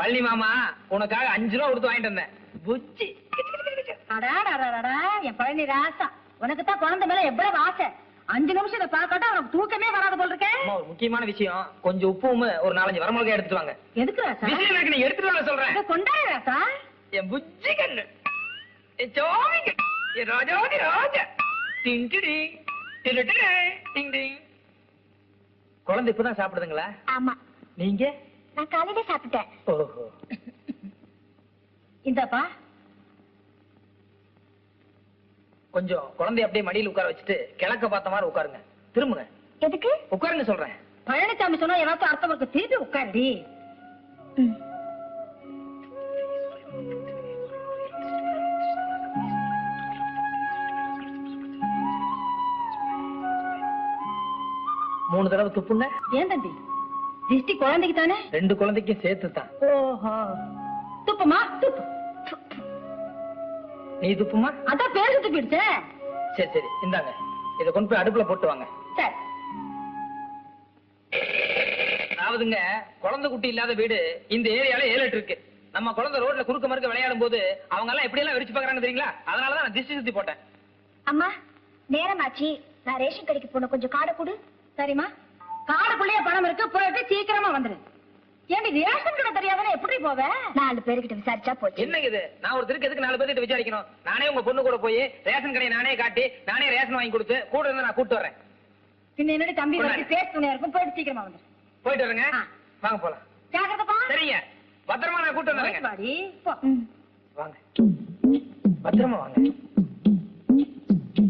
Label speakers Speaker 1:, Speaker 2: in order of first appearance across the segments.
Speaker 1: பழனி மாமா உனக்காக அஞ்சு ரூபா கொடுத்து வாங்கிட்டு வந்தேன். புச்சி.
Speaker 2: அடாடாடாடா என் பழனி ராசா. உனக்கு தான் குழந்தை மேல எவ்வளவு ஆசை. அஞ்சு நிமிஷம் இதை பார்க்காட்டா உனக்கு தூக்கமே வராது போல் இருக்கேன்
Speaker 1: அம்மா, ஒரு முக்கியமான விஷயம். கொஞ்சம் உப்பும் ஒரு நாலஞ்சு வரமிளகாய் எடுத்துட்டு வாங்க.
Speaker 2: எதுக்கு ராசா?
Speaker 1: விஷயம் இருக்கு நீ எடுத்துட்டு வாங்க சொல்றேன்.
Speaker 2: இதை கொண்டாடு ராசா.
Speaker 1: என் புச்சி கண்ணு. என் கண்ணு என் ராஜாதி ராஜா. டிங் டிடி, டிடு டிடு, டிங் டிங். குழந்தை இப்பதான் சாப்பிடுதுங்களா?
Speaker 3: ஆமா.
Speaker 1: நீங்க?
Speaker 3: நான் காலையில சாப்பிட்டேன்.
Speaker 1: ஓஹோ.
Speaker 2: இந்தாப்பா.
Speaker 1: கொஞ்சம் குழந்தைய அப்படியே மடியில உட்கார வச்சுட்டு கிழக்க பார்த்த மாதிரி உட்காருங்க. திரும்புங்க.
Speaker 3: எதுக்கு?
Speaker 1: உட்காருங்க சொல்றேன்.
Speaker 2: பழனிசாமி சொன்னா ஏதாச்சும் அர்த்தம் இருக்கு. திருப்பி உட்காருடி.
Speaker 1: மூணு தடவை துப்புங்க.
Speaker 2: ஏன் தம்பி? திஷ்டி குழந்தைக்கு தானே?
Speaker 1: ரெண்டு குழந்தைக்கும் சேர்த்து தான்
Speaker 2: ஓஹோ. துப்புமா? துப்பு.
Speaker 1: நீ துப்புமா?
Speaker 2: அதான் பேரு துப்பிடுச்சே
Speaker 1: சரி சரி. இந்தாங்க. இதை கொண்டு போய் அடுப்புல போட்டு வாங்க.
Speaker 2: சரி.
Speaker 1: அதாவதுங்க குழந்தை குட்டி இல்லாத வீடு இந்த ஏரியால ஏழு இருக்கு. நம்ம குழந்தை ரோட்ல குறுக்க மறுக்க விளையாடும் போது அவங்க எல்லாம் எப்படி எல்லாம் வெடிச்சு பாக்குறாங்க தெரியுங்களா? அதனாலதான் நான் திஷ்டி சுத்தி போட்டேன்.
Speaker 3: அம்மா நேரமாச்சு நான் ரேஷன் கடைக்கு போன கொஞ்சம் காடை கொடு.
Speaker 2: சரிம்மா? காடுக்குள்ளேயே பணம் இருக்கு போயிட்டு சீக்கிரமா வந்துரு. ஏண்டி ரேஷன் கடை தெரியாதானே? எப்படி போவ?
Speaker 3: நாலு பேருக்கிட்ட விசாரிச்சா போச்சு.
Speaker 1: என்னங்க இது? நான் ஒருத்தருக்கு எதுக்கு நாலு பேர்கிட்ட விசாரிக்கணும்? நானே உங்க பொண்ணு கூட போய் ரேஷன் கடையை நானே காட்டி நானே ரேஷன் வாங்கி கொடுத்து கூட இருந்து நான் கூட்டு வரேன்
Speaker 2: பின்ன என்னடி தம்பி. வரைக்கும் பேச துணையா இருக்கும்? போயிட்டு சீக்கிரமா வந்துரு.
Speaker 1: போயிட்டு வரேங்க. வாங்க போலாம்.
Speaker 2: ஜாக்கிரதப்பா
Speaker 1: சரிங்க. பத்திரமா நான் கூட்டு வந்துடுறேங்க
Speaker 2: வாடி. போ.
Speaker 3: ம்.
Speaker 1: வாங்க. பத்திரமா வாங்க.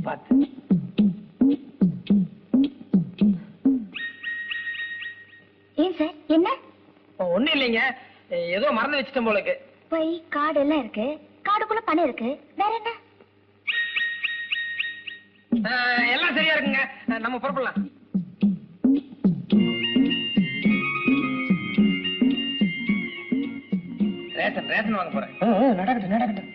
Speaker 1: பார்த்து இல்லைங்க ஏதோ மறந்து வச்சுட்டேன் போலக்கு.
Speaker 3: பை காடு எல்லாம் இருக்கு. காடுக்குள்ள பணம் இருக்கு. வேற என்ன?
Speaker 1: எல்லாம் சரியா இருக்குங்க. நம்ம புறப்படலாம். ரேஷன் ரேஷன் வாங்க போறேன். நடக்கட்டும் நடக்கட்டும்.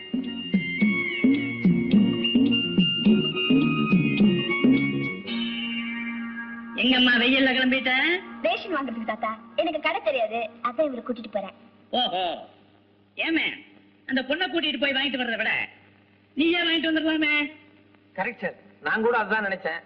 Speaker 4: எங்கம்மா வெயில்ல கிளம்பிட்ட?
Speaker 3: ரேஷன் வாங்குறதுக்கு தாத்தா. எனக்கு கடை தெரியாது. அதான் இவரை கூட்டிட்டு போறேன்.
Speaker 4: ஓஹோ. ஏமே அந்த பொண்ணை கூட்டிட்டு போய் வாங்கிட்டு வர்றத விட நீயே வாங்கிட்டு வந்துடலாமே.
Speaker 1: கரெக்ட் சார் நான் கூட அதான் நினைச்சேன்.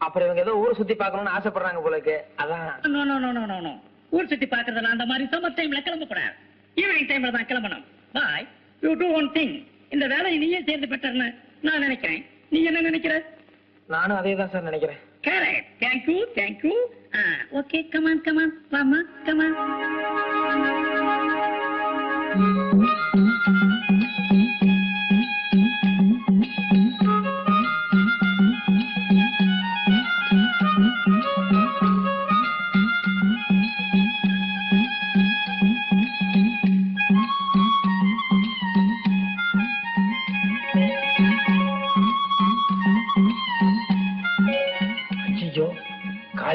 Speaker 1: அப்புறம் இவங்க ஏதோ ஊர் சுத்தி பார்க்கணும்னு ஆசைப்படுறாங்க போலக்கு அதான்.
Speaker 4: No no no no no no ஊர் சுத்தி பாக்குறதுல அந்த மாதிரி சம்மர் டைம்ல கிளம்ப கூடாது. ஈவினிங் டைம்ல தான் கிளம்பணும். Bye you do one thing இந்த வேலையை நீயே சேர்ந்து பெற்றர்னு நான் நினைக்கிறேன். நீ என்ன நினைக்கிற?
Speaker 1: நானும் அதே தான் சார் நினைக்கிறேன்.
Speaker 4: Correct. Thank you. Thank you. Ah, okay. Come
Speaker 1: on. Come on. Mama. Come on.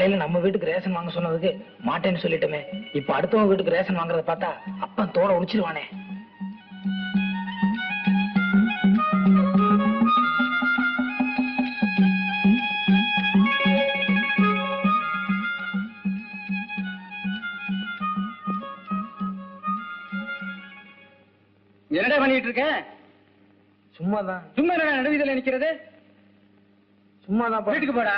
Speaker 1: காலையில நம்ம வீட்டுக்கு ரேஷன் வாங்க சொன்னதுக்கு மாட்டேன்னு சொல்லிட்டோமே. இப்ப அடுத்தவங்க வீட்டுக்கு ரேஷன் வாங்குறத பார்த்தா அப்பன் தோட உடிச்சிருவானே
Speaker 5: என்னடா பண்ணிட்டு இருக்க?
Speaker 1: சும்மாதான்.
Speaker 5: சும்மா நடுவீதியில நிக்கிறது?
Speaker 1: சும்மாதான்.
Speaker 5: வீட்டுக்கு போடா.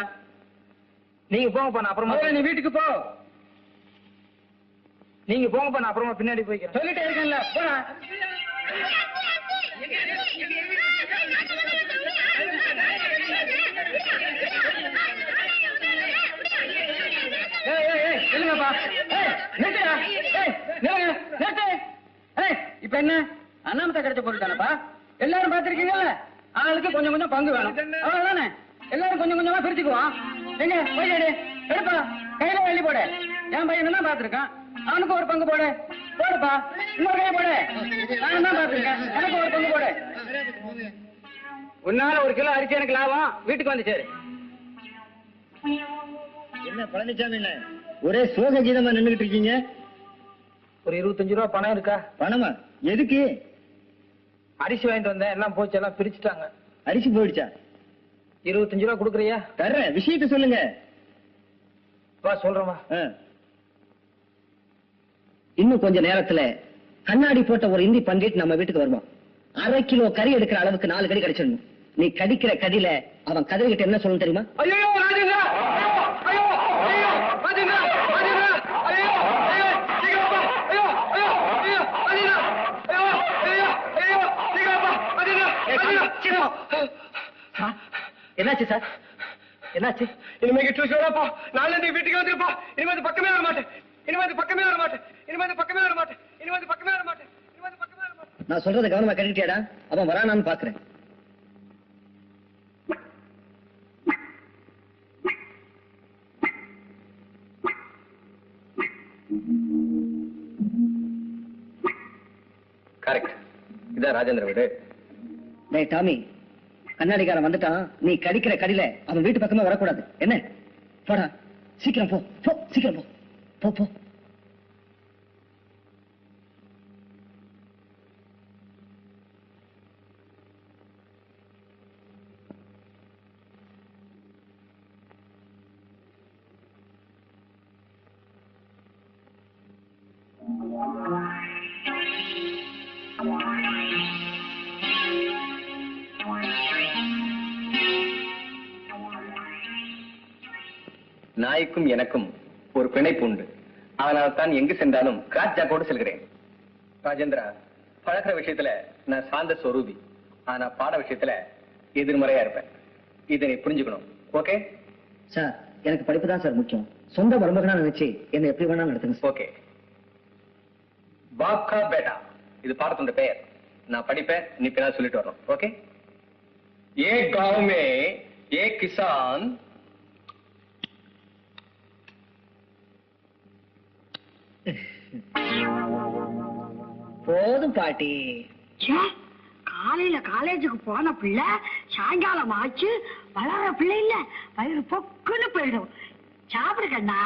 Speaker 1: நீங்க போங்கப்பா நான் அப்புறமா
Speaker 5: நீ வீட்டுக்கு போ.
Speaker 1: நீங்க போங்கப்பா நான் அப்புறமா பின்னாடி போய்க்கிறேன்.
Speaker 5: சொல்லிட்டே இருக்கேன்ல போடா. இப்ப என்ன? அண்ணாமத்தை கிடைச்ச பொருள் தானப்பா எல்லாரும் பாத்திருக்கீங்கல்ல ஆளுக்கு கொஞ்சம் கொஞ்சம் பங்கு வேணும். அவ்வளவுதானே? எல்லாரும் கொஞ்சம் கொஞ்சமா பிரிச்சுக்குவான் எங்க போய் எடு. எடுப்பா. கையில எழுதி போடு. என் பையன் தான் பாத்திருக்கான் அவனுக்கு ஒரு பங்கு போடு. போடுப்பா. இன்னொரு கையை போடு. நான் தான் பாத்திருக்கேன் எனக்கு ஒரு பங்கு போடு. உன்னால ஒரு கிலோ அரிசி எனக்கு லாபம். வீட்டுக்கு வந்து சேரு.
Speaker 6: என்ன பழனிசாமி என்ன? ஒரே சோக கீதமா நின்னுகிட்டு இருக்கீங்க?
Speaker 1: ஒரு இருபத்தஞ்சு ரூபா பணம் இருக்கா?
Speaker 6: பணமா? எதுக்கு?
Speaker 1: அரிசி வாங்கிட்டு வந்தேன். எல்லாம் போச்சு. எல்லாம் பிரிச்சுட்டாங்க.
Speaker 6: அரிசி போயிடுச்சா?
Speaker 1: இருபத்தஞ்சு ரூபா கொடுக்குறியா?
Speaker 6: தர்றேன். விஷயத்த சொல்லுங்க.
Speaker 1: வா சொல்றேன்.
Speaker 6: இன்னும் கொஞ்ச நேரத்துல
Speaker 7: கண்ணாடி போட்ட ஒரு இந்தி பண்டிட் நம்ம வீட்டுக்கு வருவான் அரை கிலோ கறி எடுக்கிற அளவுக்கு நாலு கறி கிடைச்சிடணும். நீ கடிக்கிற கதியில அவன் கதிரிகிட்ட என்ன சொல்லணும் தெரியுமா?
Speaker 8: ஐயோ ஐயோ ராஜேந்திரா ராஜேந்திரா ஐயோ ஐயோ சீக்கிரப்பா ஐயோ ஐயோ ஐயோ ராஜேந்திரா ஐயோ ஐயோ ஐயோ சீக்கிரப்பா ராஜேந்திரா ராஜேந்திரா
Speaker 7: என்னாச்சு சார்? என்னாச்சு?
Speaker 8: இனிமேல் டியூஷன் வரப்பா நாளை நீ வீட்டுக்கு வந்துருப்பா. இனிமே இந்த பக்கமே வர மாட்டேன். இனிமே இந்த பக்கமே வர மாட்டேன். இனிமே இந்த பக்கமே வர மாட்டேன். இனிமே இந்த பக்கமே வர மாட்டேன். இனிமே இந்த பக்கமே வர மாட்டேன்.
Speaker 7: நான் சொல்றத கவனமா கேட்டுட்டியாடா அவன் வரானான்னு பாக்குறேன்.
Speaker 8: கரெக்ட் இதான் ராஜேந்திர வீடு.
Speaker 7: டேய் டாமி. கண்ணாடிக்காரன் வந்துட்டான் நீ கடிக்கிற கடியில அவன் வீட்டு பக்கமே வரக்கூடாது. என்ன? போடா சீக்கிரம் போ போ சீக்கிரம் போ. போ போ.
Speaker 8: தாய்க்கும் எனக்கும் ஒரு பிணைப்பு உண்டு. அதனால் எங்கு சென்றாலும் கிராஸ் ஜாக்கோடு செல்கிறேன். ராஜேந்திரா பழக்கிற விஷயத்துல நான் சாந்த ஸ்வரூபி ஆனா பாட விஷயத்துல எதிர்மறையா இருப்பேன். இதை புரிஞ்சுக்கணும். ஓகே?
Speaker 7: சார் எனக்கு படிப்பு தான் சார் முக்கியம். சொந்த மருமகனா நினைச்சு என்ன எப்படி வேணா நடத்துங்க
Speaker 8: ஓகே. பாப்கா பேட்டா. இது பாடத்தோட பெயர். நான் படிப்பேன் நீ பின்னால் சொல்லிட்டு வரணும். ஓகே? ஏ காவ் ஏ கிசான்
Speaker 7: போதும் பாட்டி
Speaker 9: ச்சே, காலையில காலேஜுக்கு போன பிள்ளை சாயங்காலம் ஆச்சு வளர பிள்ளை இல்ல வயிறு பொக்குன்னு போயிடும் சாப்பிடு கண்ணா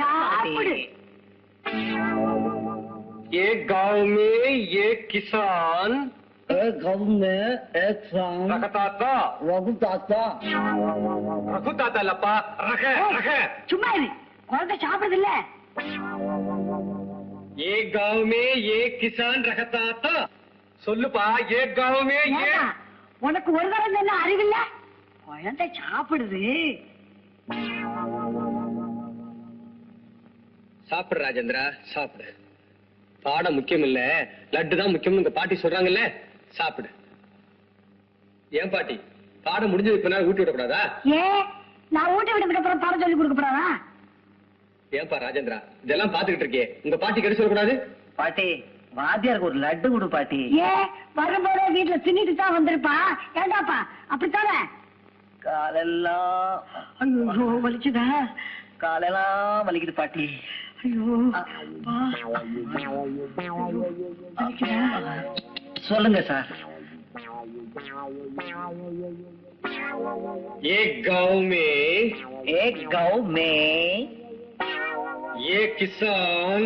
Speaker 9: சாப்பிடு
Speaker 8: एक गांव में एक किसान
Speaker 7: एक गाँव में एक शाम
Speaker 8: रखताता
Speaker 7: रघु ताता
Speaker 8: रघुताता लपा रख रख
Speaker 9: சும்மா இரு குழந்தை சாப்பிடுது இல்ல
Speaker 8: एक गांव में एक किसान रखताता சொல்லுப்பா एक गांव में एक
Speaker 9: உனக்கு ஒரு தரம் என்ன அறிவில்ல குழந்தை சாப்பிடுது
Speaker 8: சாப்பிடு ராஜேந்திரா சாப்பிடு பாடம் முக்கியம் இல்ல லட்டு தான் முக்கியம் உங்க பாட்டி சொல்றாங்கல்ல சாப்பிடு ஏன் பாட்டி பாடம் முடிஞ்சது இப்ப நேரம் ஊட்டி விடக்கூடாதா
Speaker 9: ஏ நான் ஊட்டி விட்டு அப்புறம் பாடம் சொல்லி கொடுக்க போறானா
Speaker 8: ஏன்பா ராஜேந்திரா இதெல்லாம் பாத்துக்கிட்டு இருக்கே உங்க பாட்டி கடி சொல்லக்கூடாது
Speaker 7: பாட்டி வாத்தியாருக்கு ஒரு லட்டு கொடு பாட்டி
Speaker 9: ஏ வரும்போதே வீட்டுல தின்னுட்டு தான் வந்திருப்பா ஏண்டாப்பா அப்படித்தானே
Speaker 7: காலெல்லாம்
Speaker 9: ஐயோ வலிச்சுதா
Speaker 7: காலெல்லாம் வலிக்குது பாட்டி
Speaker 9: ஐயோ அப்பா. வலிக்குதா
Speaker 7: சொல்லுங்க சார்
Speaker 8: एक गांव में
Speaker 7: एक गाँव में
Speaker 8: एक किसान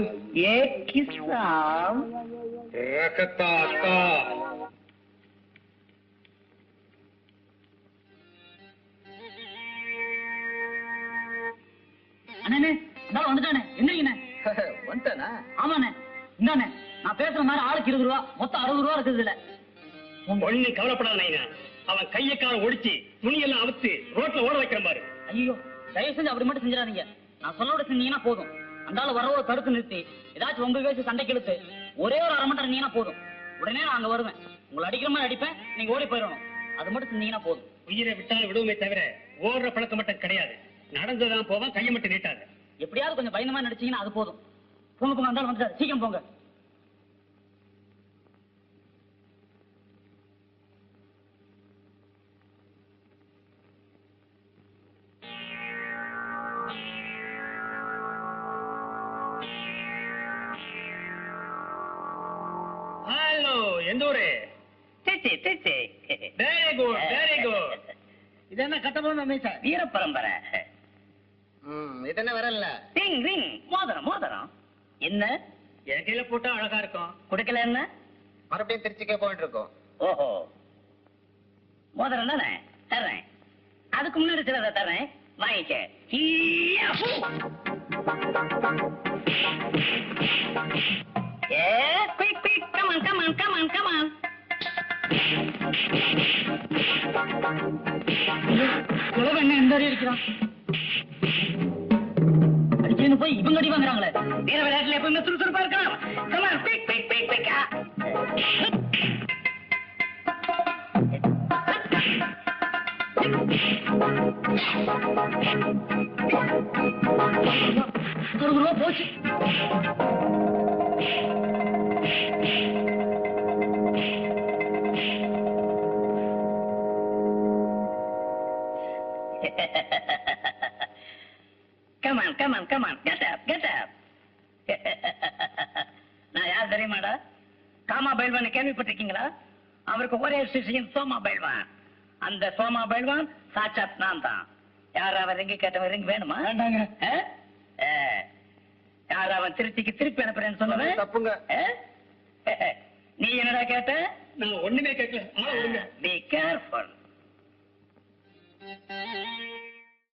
Speaker 7: एक किसान
Speaker 8: रखता था
Speaker 10: அண்ணே இந்தாலும் வந்துட்டானே எந்திரிங்கண்ணே
Speaker 7: வந்துட்டானா
Speaker 10: ஆமாண்ணே இந்தாண்ணே நான் பேசுற மாதிரி ஆளுக்கு இருபது ரூபா மொத்தம் அறுபது ரூபா இருக்குது இதுல
Speaker 11: ஒண்ணு கவலைப்படாத நைனா அவன் கைய கால ஒடிச்சு துணியெல்லாம் அவுத்து ரோட்ல ஓட வைக்கிற பாரு
Speaker 10: ஐயோ தயவு செஞ்சு அப்படி மட்டும் செஞ்சிடாதீங்க நான் சொல்லோட செஞ்சீங்கன்னா போதும் அந்தால வரவோ தடுத்து நிறுத்தி ஏதாச்சும் ஒன்பது பேசி சண்டைக்கு இழுத்து ஒரே ஒரு அரை மணி நேரம் இருந்தீங்கன்னா போதும். உடனே நான் அங்க வருவேன். உங்களை அடிக்கிற மாதிரி அடிப்பேன் நீங்க ஓடி போயிடணும். அது மட்டும் செஞ்சீங்கன்னா போதும்.
Speaker 11: உயிரை விட்டாலும் விடுவோமே தவிர ஓடுற பழக்கம் மட்டும் கிடையாது. நடந்துதான் போவான் கையை மட்டும் நீட்டாது.
Speaker 10: எப்படியாவது கொஞ்சம் பயந்த மாதிரி நடிச்சீங்கன்னா அது போதும். போங்க அந்தாலும் வந்துட்டாரு. சீக்கிரம் போங்க.
Speaker 11: எந்த ஊரு
Speaker 10: Trichy Trichy.
Speaker 11: Very good very good
Speaker 10: இது என்ன கட்டபொம்மன் மீச வீர பரம்பரை
Speaker 7: இது என்ன வரல
Speaker 10: ரிங் ரிங். மோதிரம் மோதிரம். என்ன?
Speaker 11: என் கையில போட்டா அழகா இருக்கும்.
Speaker 10: குடுக்கல என்ன?
Speaker 7: மறுபடியும் திருச்சிக்கே போயிட்டு இருக்கோம்
Speaker 10: ஓஹோ. மோதிரம் தானே? தர்றேன். அதுக்கு முன்னாடி சிலதை தர்றேன். வாங்கிக்க. ஹூ.
Speaker 4: Quick, quick, come on, come on, come on, come on. குலவ என்ன எந்த அடி அடிக்கிறான் அடிச்சேன்னு போய் இவங்க அடி வாங்குறாங்களே வீர விளையாட்டுல எப்பவுமே சுறுசுறுப்பா இருக்கலாம் Come pick pick pick pick quick, ah. போச்சு அவருக்கு ஒரே சிஷியன் சோமா பைல்வான். அந்த சோமா பைல்வான் சாட்சாத் நான் தான் யார் அவன் ரிங்கு கேட்டவன் ரிங் வேணுமா?
Speaker 8: வேண்டாங்க.
Speaker 4: யார் அவன் திருச்சிக்கு திருப்பி அனுப்புறேன்னு சொன்னவன்?
Speaker 8: தப்புங்க.
Speaker 4: நீ என்னடா கேட்ட?
Speaker 11: நான் ஒண்ணுமே கேட்கல.
Speaker 4: Be careful